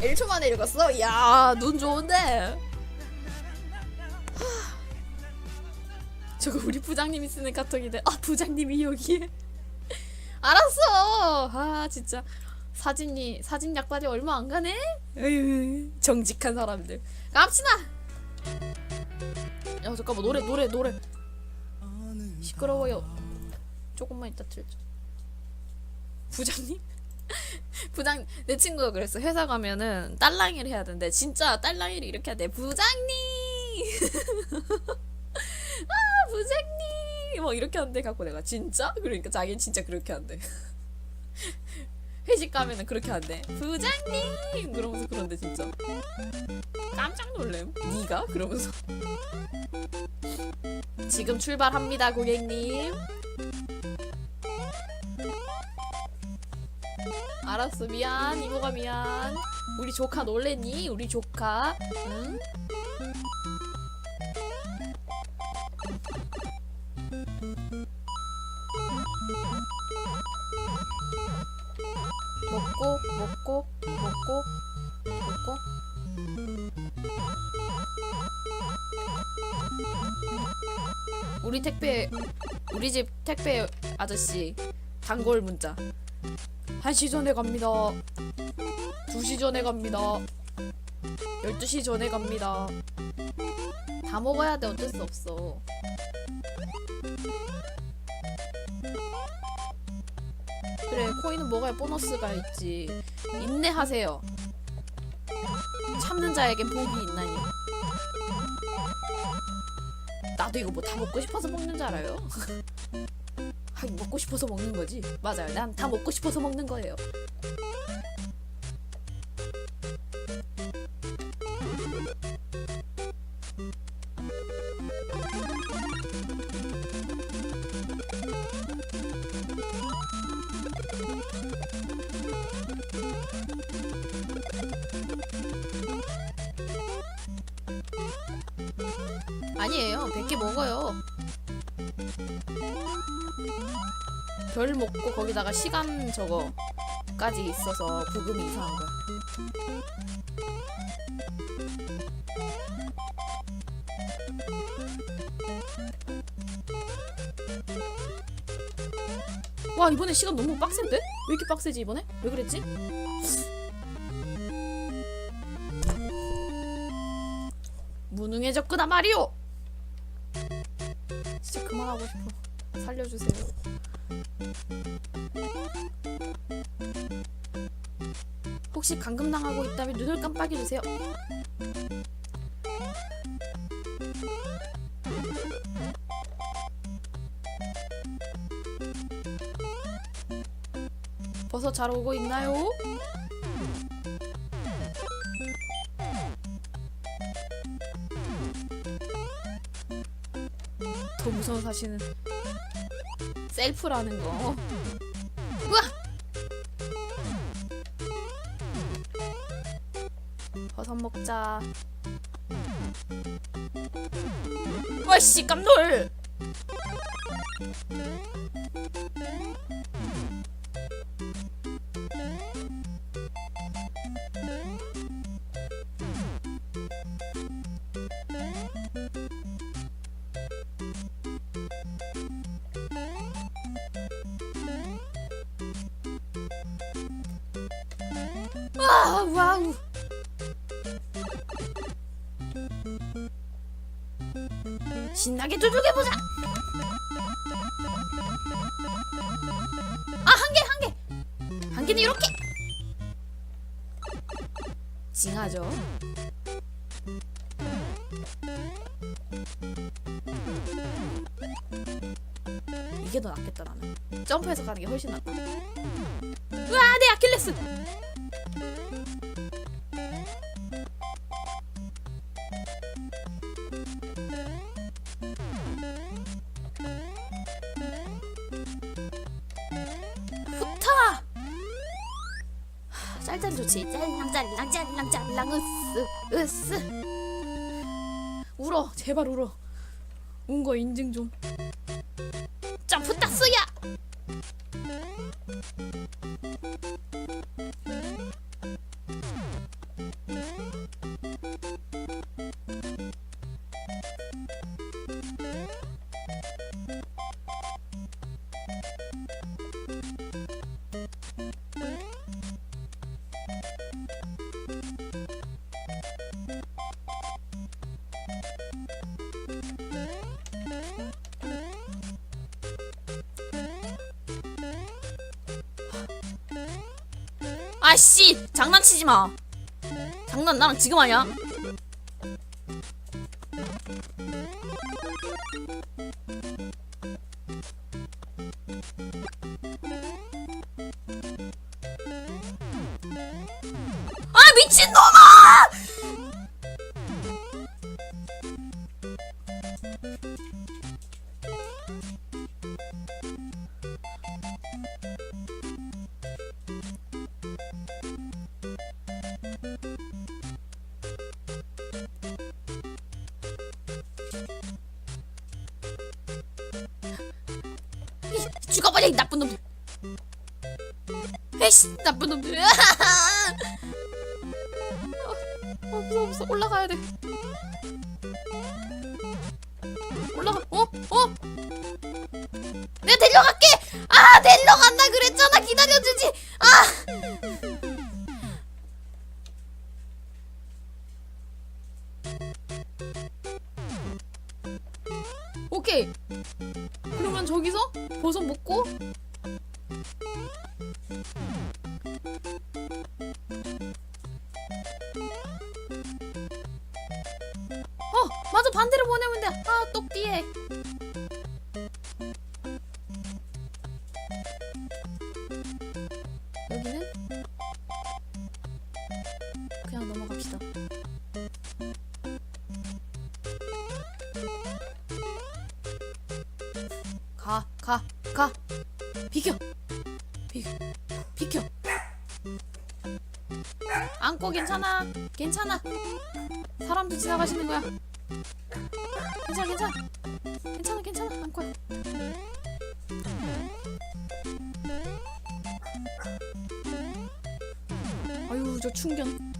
1초 만에 읽었어? 이야, 눈 좋은데. 하. 저거 우리 부장님이 쓰는 카톡인데, 아, 부장님이 여기에. 알았어. 아, 진짜. 사진이, 사진 약발이 얼마 안 가네? 에휴, 정직한 사람들. 갑시다! 야, 잠깐만, 노래, 노래, 노래. 시끄러워요. 조금만 이따 틀자. 부장님? 부장 내 친구가 그랬어. 회사 가면은 딸랑이를 해야 되는데 진짜 딸랑이를 이렇게 해야 돼. 부장님! 아 부장님! 뭐 이렇게 하는데 갖고 내가 진짜? 그러니까 자기는 진짜 그렇게 한대 회식 가면은 그렇게 한대 부장님! 그러면서 그런데 진짜. 깜짝 놀램. 네가? 그러면서. 지금 출발합니다 고객님 알았어 미안. 이모가 미안. 우리 조카 놀랬니? 우리 조카. 응? 먹고 먹고 먹고 먹고. 우리 택배 우리 집 택배 아저씨. 단골 문자 1시 전에 갑니다. 2시 전에 갑니다. 12시 전에 갑니다. 다 먹어야 돼. 어쩔 수 없어. 그래 코인은 먹어야 보너스가 있지? 인내하세요. 참는 자에겐 복이 있나니. 나도 이거 뭐 다 먹고 싶어서 먹는 줄 알아요? 하긴 먹고 싶어서 먹는 거지? 맞아요. 난 다 먹고 싶어서 먹는 거예요. 아니에요. 100개 먹어요 별 먹고 거기다가 시간 저거까지 있어서 부금이 이상한 거야 와 이번에 시간 너무 빡센데? 왜 이렇게 빡세지 이번에? 왜 그랬지? 무능해졌구나 말이오 진짜 그만하고 싶어 살려주세요 혹시 감금당하고 있다면 눈을 깜빡여주세요 버섯 잘 오고 있나요? 더 무서운 사실은 셀프라는 거. 먹자. 와씨 깜놀! 아, 와우. 아, 한 개. 한 개는 이렇게. 징하죠. 이게 더 낫겠다 나는. 점프해서 가는 게 훨씬 낫다. 우와, 내 아킬레스. 랑 짤랑 짤랑 짤랑 으스 으스. 울어 제발 울어. 운 거 인증 좀. 점프 따스야. 아씨. 장난치지 마. 장난 나랑 지금 아니야 죽어버려 이 나쁜 놈들. 에이씨 나쁜 놈들. 어, 어 무서워 무서워 올라가야 돼. 올라가. 어? 어? 내가 데려갈게. 아 데려간다 그랬잖아 기다려주지. 안고 괜찮아. 괜찮아. 사람도 지나가시는 거야. 괜찮아, 괜찮아. 괜찮아, 괜찮아. 안고야. 아유, 저 충견.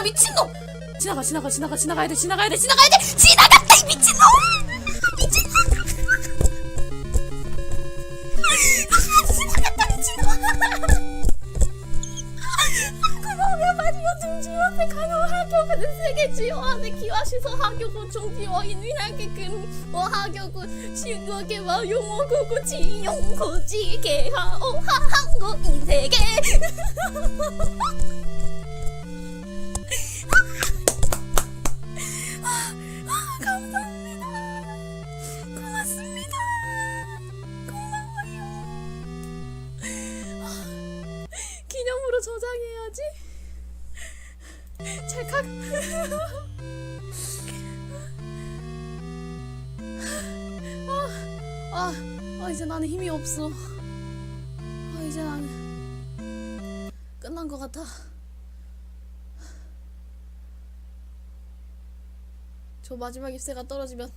아 미친놈 지나가 지나가 지나가 지나가야 돼 지나가야 돼 지나가야 돼 지나갔다 이 미친놈 미친놈 지나갔다 미친놈 그러면 마지막 중지원의 강화 학교는 세계 지원의 기와시서 학교고 종지원 인민학교금 뭐 학교고 신고계 와 용어고고 지용고 지개하오 하한고 인세계 저장해야지. 찰칵. 아, 아, 아, 이제 나는 힘이 없어. 아, 이제 나는 끝난 것 같아. 저 마지막 잎새가 떨어지면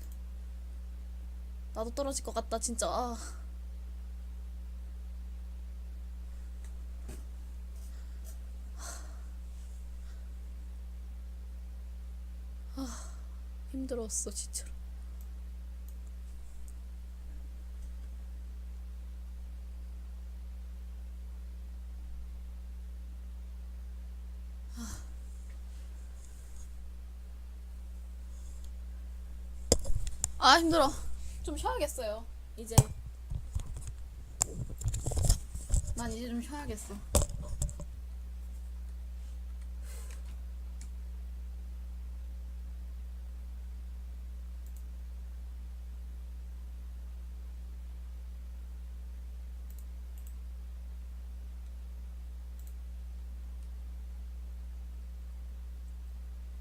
나도 떨어질 것 같다 진짜 아. 아, 힘들었어 진짜로 아 힘들어. 좀 쉬어야겠어요 이제. 난 이제 좀 쉬어야겠어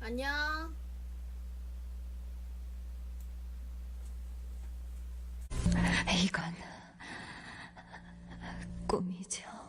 안녕 이건 꿈이죠.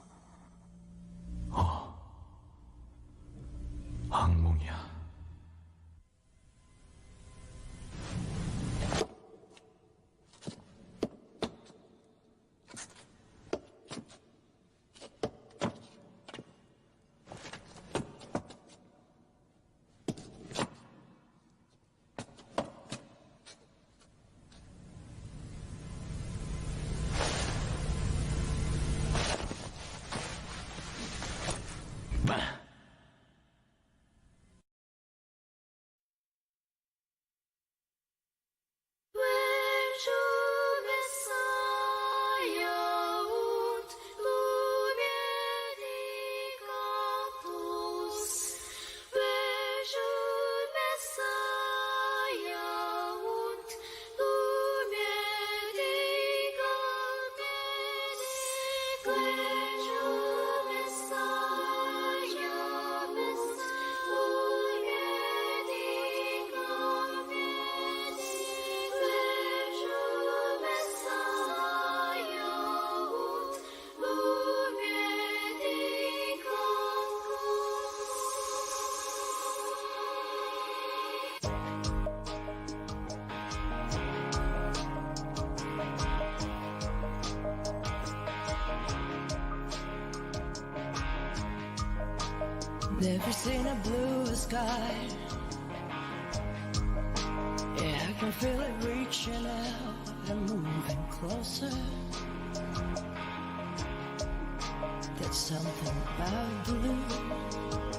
Never seen a blue sky. Yeah, I can feel it reaching out and moving closer. There's something about blue.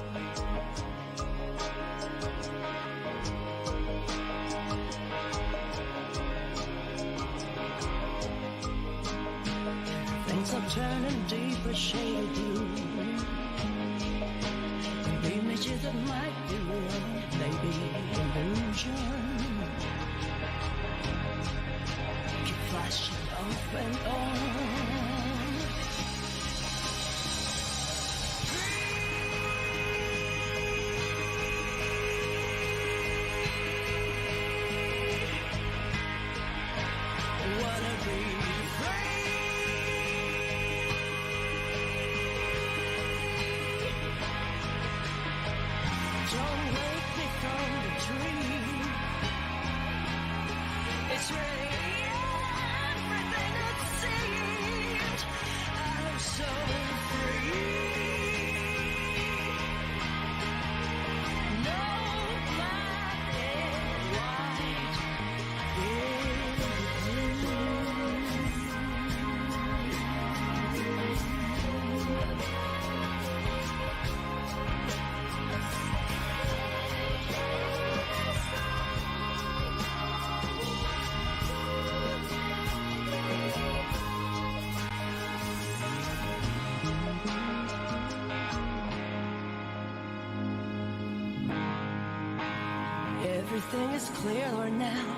Everything is clearer now.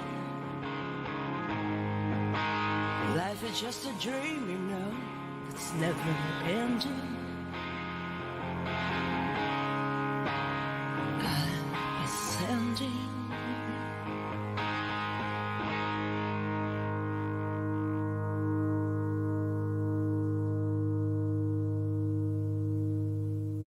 Life is just a dream, you know. It's never ending.